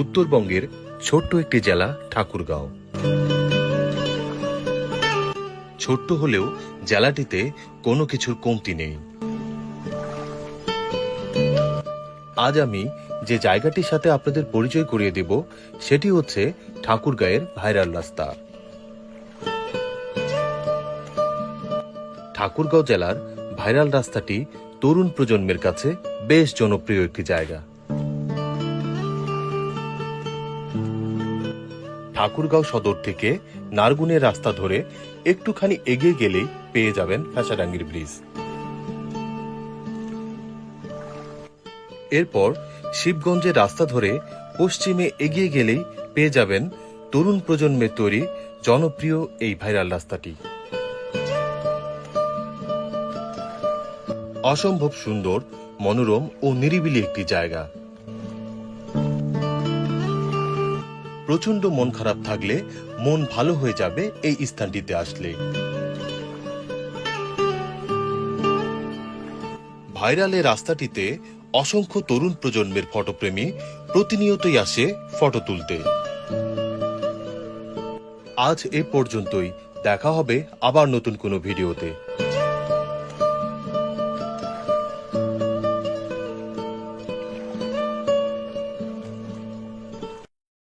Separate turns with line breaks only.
উত্তরবঙ্গের ছোট্ট একটি জেলা ঠাকুরগাঁও। ছোট্ট হলেও জেলাটিতে কোনো কিছুর কমতি নেই। আজ আমি যে জায়গাটির সাথে আপনাদের পরিচয় করিয়ে দেব, সেটি হচ্ছে ঠাকুরগাঁয়ের ভাইরাল রাস্তা। ঠাকুরগাঁও জেলার ভাইরাল রাস্তাটি তরুণ প্রজন্মের কাছে বেশ জনপ্রিয় একটি জায়গা। ঠাকুরগাঁও সদর থেকে নারগুনের রাস্তা ধরে একটুখানি এগিয়ে গেলেই পেয়ে যাবেন ফ্যাসাডাঙ্গির ব্রিজ। এরপর শিবগঞ্জের রাস্তা ধরে পশ্চিমে এগিয়ে গেলেই পেয়ে যাবেন তরুণ প্রজন্মের তৈরি জনপ্রিয় এই ভাইরাল রাস্তাটি। অসম্ভব সুন্দর, মনোরম ও নিরিবিলি একটি জায়গা। প্রচণ্ড মন খারাপ থাকলে মন ভালো হয়ে যাবে এই স্থানটিতে আসলে। ভাইরালে রাস্তাটিতে অসংখ্য তরুণ প্রজন্মের ফটোপ্রেমী প্রতিনিয়তই আসে ফটো তুলতে। আজ এ পর্যন্তই। দেখা হবে আবার নতুন কোনো ভিডিওতে।